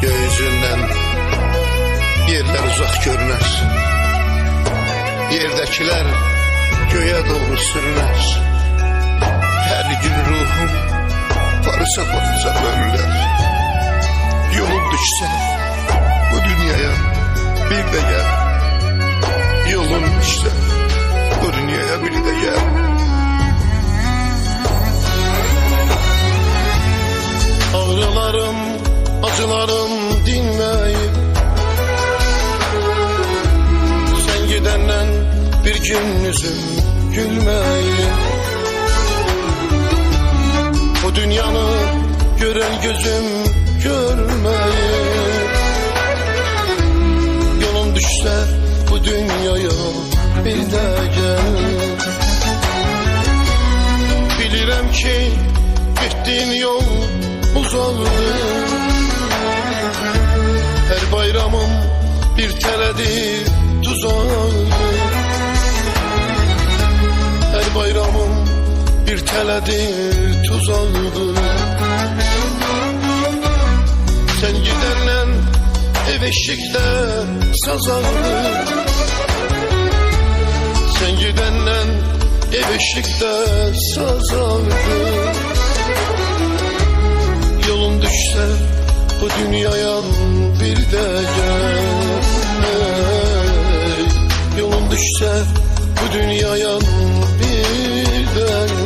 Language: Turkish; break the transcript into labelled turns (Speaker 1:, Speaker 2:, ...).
Speaker 1: Göğüzündən yerlər uzaq görünər Yerdəkilər göyə doğru sürünər Hər gün ruhum Parısa parısa bölünər Yolum düşsə bu dünyaya bir də gəl Yolum düşsə acılarım dinmeyip Sen gidenden bir gün yüzüm gülmeyip Bu dünyanı gören gözüm görmeyip Yolum düşse bu dünyaya bir de gel. Bilirəm ki gittiğin yol uzaqdır bir teledir tuzağıdır Her bayramım bir teledir tuzağıdır Sen giderlen ev eşikte sazağıdır Sen gidenle ev eşikte sazağıdır Yolun düşse bu dünyaya bir de gel düşse bu dünyayan birden